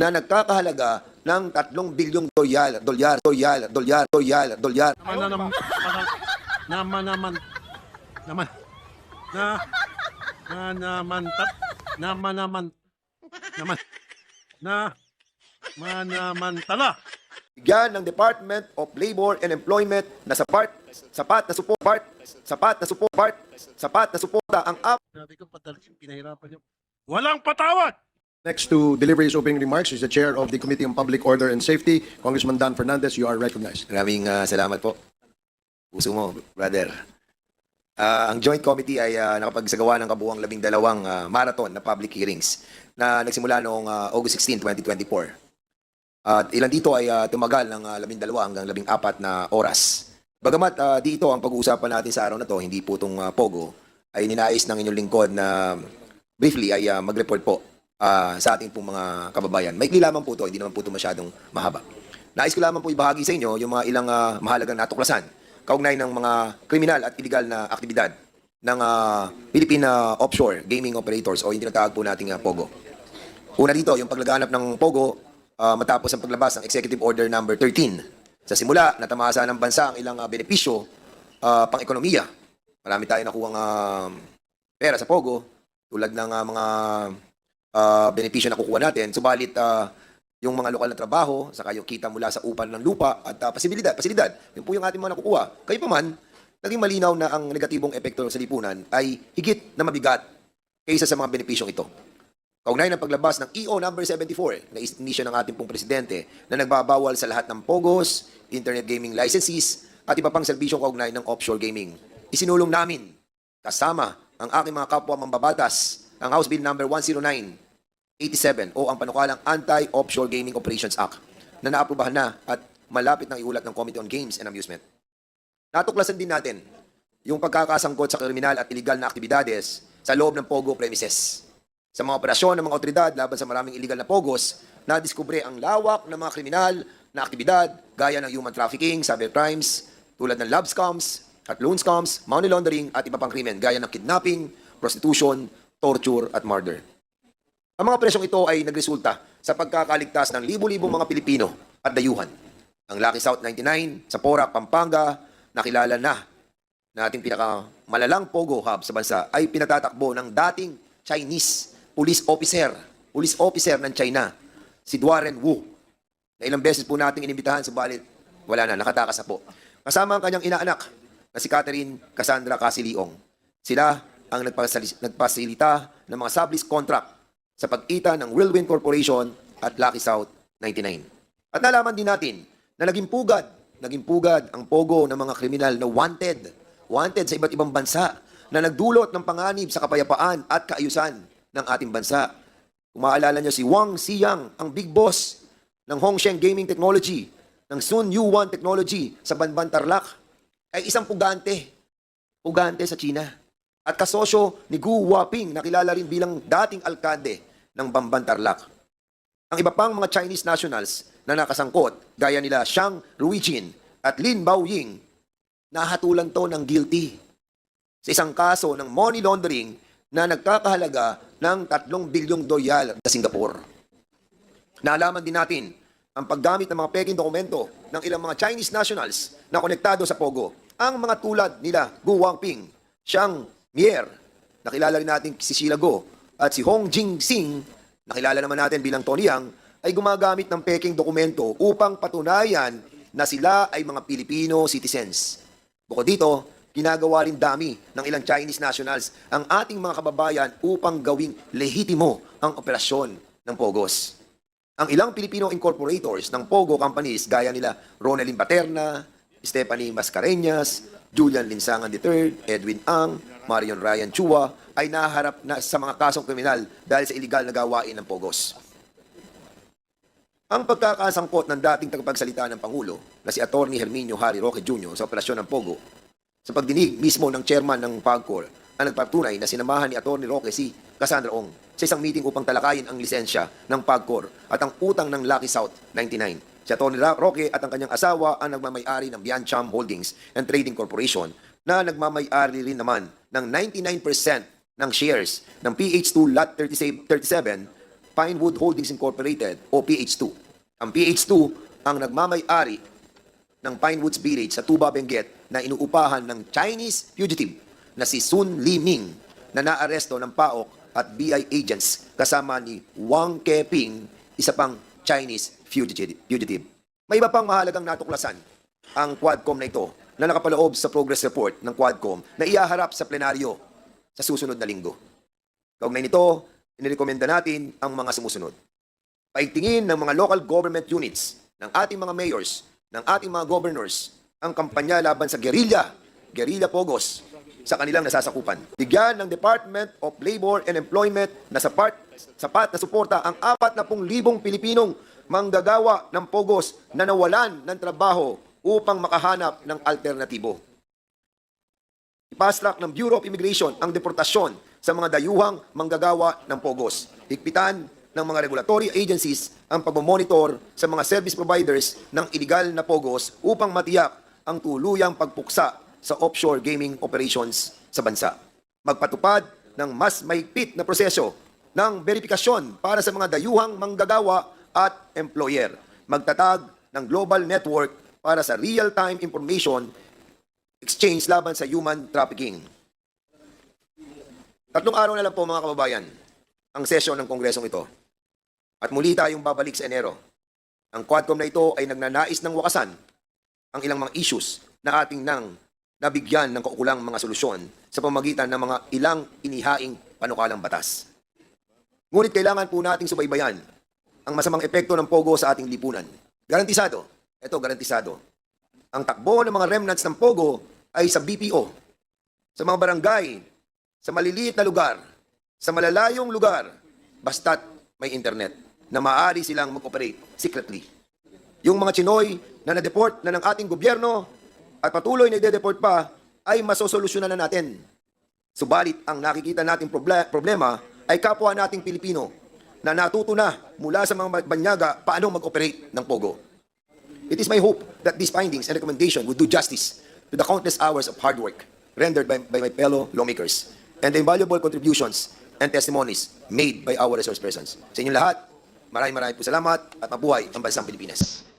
na nagkakahalaga ng 3 bilyong dolyar, dolyar, dolyar, dolyar, dolyar, dolyar. Naman na naman. Naman naman. Naman. Na. Na naman. tat- Naman naman. Naman. Na. Manamantala. Bigyan ng Department of Labor and Employment na sapat, sapat na support, sapat na support, sapat na suporta ang app Sabi ko padali. Pinahirapan niyo. Walang patawad! Next to deliver his opening remarks is the Chair of the Committee on Public Order and Safety, Congressman Dan Fernandez. You are recognized. Maraming ah, salamat po. Puso mo, brother. Ah, ang Joint Committee ay ah, nakapagsagawa ng kabuuang labing dalawang ah, marathon na public hearings na nagsimula noong ah, August 16, 2024. At ilan dito ay ah, tumagal ng ah, labing dalawa hanggang labing apat na oras. Bagamat ah, dito ang pag-uusapan natin sa araw na to, hindi po itong ah, Pogo, ay ninais ng inyong lingkod na briefly ay ah, mag-report po ah, sa ating pong mga kababayan. Maikli lamang po ito, hindi naman po ito masyadong mahaba. Nais ko lamang po ibahagi sa inyo yung mga ilang ah, mahalagang natuklasan kaugnay ng mga kriminal at illegal na aktibidad ng ah, Philippine ah, offshore gaming operators o yung tinatawag po nating ah, POGO. Una dito, yung paglaganap ng POGO ah, matapos ang paglabas ng Executive Order number 13. Sa simula, natamasa ng bansa ang ilang ah, benepisyo ah, pang-ekonomiya. Marami tayong nakuha pera sa POGO tulad ng ah, mga ah, benepisyo na kukuha natin. Subalit, ah, yung mga lokal na trabaho, saka yung kita mula sa upan ng lupa at uh, pasilidad, pasilidad, yun po yung ating mga nakukuha. Kayo pa man, naging malinaw na ang negatibong epekto sa lipunan ay higit na mabigat kaysa sa mga benepisyong ito. Kaugnay ng paglabas ng EO number 74 na inisyo ng ating pong presidente na nagbabawal sa lahat ng POGOs, internet gaming licenses at iba pang serbisyong kaugnay ng offshore gaming. Isinulong namin kasama ang aking mga kapwa mambabatas ang House Bill number 109 87 o ang panukalang Anti-Offshore Gaming Operations Act na naaprubahan na at malapit ng iulat ng Committee on Games and Amusement. Natuklasan din natin yung pagkakasangkot sa kriminal at illegal na aktibidades sa loob ng POGO premises. Sa mga operasyon ng mga otoridad laban sa maraming illegal na POGOs, nadiskubre ang lawak ng mga kriminal na aktibidad gaya ng human trafficking, cybercrimes, tulad ng love scams at loan scams, money laundering at iba pang krimen gaya ng kidnapping, prostitution, torture at murder. Ang mga presyong ito ay nagresulta sa pagkakaligtas ng libo-libong mga Pilipino at dayuhan. Ang Lucky South 99 sa Porac, Pampanga, nakilala na na ating pinakamalalang Pogo Hub sa bansa ay pinatatakbo ng dating Chinese police officer, police officer ng China, si Duaren Wu. Na ilang beses po nating inimbitahan, subalit wala na, nakatakas na po. Kasama ang kanyang inaanak na si Catherine Cassandra Casiliong. Sila ang nagpasilita ng mga sublease contract sa pag-ita ng Whirlwind Corporation at Lucky South 99. At nalaman din natin na naging pugad, naging pugad ang pogo ng mga kriminal na wanted, wanted sa iba't ibang bansa na nagdulot ng panganib sa kapayapaan at kaayusan ng ating bansa. Kung maalala nyo si Wang Xiyang, ang big boss ng Hongsheng Gaming Technology, ng Sun Yuan Technology sa Banban Tarlac, ay isang pugante, pugante sa China. At kasosyo ni Gu Huaping, nakilala rin bilang dating alkade ng Bamban Tarlac. Ang iba pang mga Chinese nationals na nakasangkot, gaya nila Xiang Ruijin at Lin Baoying, nahatulan to ng guilty sa isang kaso ng money laundering na nagkakahalaga ng 3 bilyong dolyar sa Singapore. Naalaman din natin ang paggamit ng mga peking dokumento ng ilang mga Chinese nationals na konektado sa Pogo. Ang mga tulad nila Gu Wangping, Xiang Mier, nakilala rin natin si Sheila at si Hong Jing-sing, nakilala naman natin bilang Tony Yang, ay gumagamit ng peking dokumento upang patunayan na sila ay mga Pilipino citizens. Bukod dito, ginagawa rin dami ng ilang Chinese nationals ang ating mga kababayan upang gawing lehitimo ang operasyon ng Pogos. Ang ilang Filipino incorporators ng Pogo companies gaya nila Ronaldin Paterna, Stephanie Mascareñas, Julian Linsangan III, Edwin Ang, Marion Ryan Chua ay naharap na sa mga kasong kriminal dahil sa illegal na gawain ng Pogos. Ang pagkakasangkot ng dating tagapagsalita ng Pangulo na si Attorney Herminio Harry Roque Jr. sa operasyon ng Pogo sa pagdinig mismo ng chairman ng PAGCOR ang nagpatunay na sinamahan ni Attorney Roque si Cassandra Ong sa isang meeting upang talakayin ang lisensya ng PAGCOR at ang utang ng Lucky South 99. Si Attorney Roque at ang kanyang asawa ang nagmamayari ng Biancham Holdings and Trading Corporation na nagmamayari rin naman ng 99% ng shares ng PH2 Lot 37 Pinewood Holdings Incorporated o PH2. Ang PH2 ang nagmamay-ari ng Pinewoods Village sa Tuba, Benguet na inuupahan ng Chinese fugitive na si Sun Liming na naaresto ng PAOK at BI agents kasama ni Wang Keping, isa pang Chinese fugitive. May iba pang mahalagang natuklasan ang Quadcom na ito na nakapaloob sa progress report ng Quadcom na iaharap sa plenaryo sa susunod na linggo. Kaugnay nito, inirekomenda natin ang mga sumusunod. Paigtingin ng mga local government units, ng ating mga mayors, ng ating mga governors, ang kampanya laban sa guerrilla, guerrilla pogos, sa kanilang nasasakupan. Bigyan ng Department of Labor and Employment na sapat, sapat na suporta ang 40,000 Pilipinong manggagawa ng pogos na nawalan ng trabaho upang makahanap ng alternatibo. Ipasrak ng Bureau of Immigration ang deportasyon sa mga dayuhang manggagawa ng pogos. Higpitan ng mga regulatory agencies ang pagmamonitor sa mga service providers ng illegal na pogos upang matiyak ang tuluyang pagpuksa sa offshore gaming operations sa bansa. Magpatupad ng mas mahigpit na proseso ng verifikasyon para sa mga dayuhang manggagawa at employer. Magtatag ng global network para sa real-time information exchange laban sa human trafficking. Tatlong araw na lang po mga kababayan ang sesyon ng kongresong ito. At muli tayong babalik sa Enero. Ang Quadcom na ito ay nagnanais ng wakasan ang ilang mga issues na ating nang nabigyan ng kaukulang mga solusyon sa pamagitan ng mga ilang inihaing panukalang batas. Ngunit kailangan po nating subaybayan ang masamang epekto ng POGO sa ating lipunan. Garantisado, ito garantisado, ang takbo ng mga remnants ng POGO ay sa BPO, sa mga barangay, sa maliliit na lugar, sa malalayong lugar, basta't may internet na maaari silang mag-operate secretly. Yung mga Chinoy na na-deport na ng ating gobyerno at patuloy na ide-deport pa ay masosolusyonan na natin. Subalit ang nakikita nating proble- problema ay kapwa nating Pilipino na natuto na mula sa mga banyaga paano mag-operate ng POGO. It is my hope that these findings and recommendation would do justice to the countless hours of hard work rendered by, by my fellow lawmakers and the invaluable contributions and testimonies made by our resource persons. Sa inyong lahat, maraming maraming po salamat at mabuhay ang bansang Pilipinas.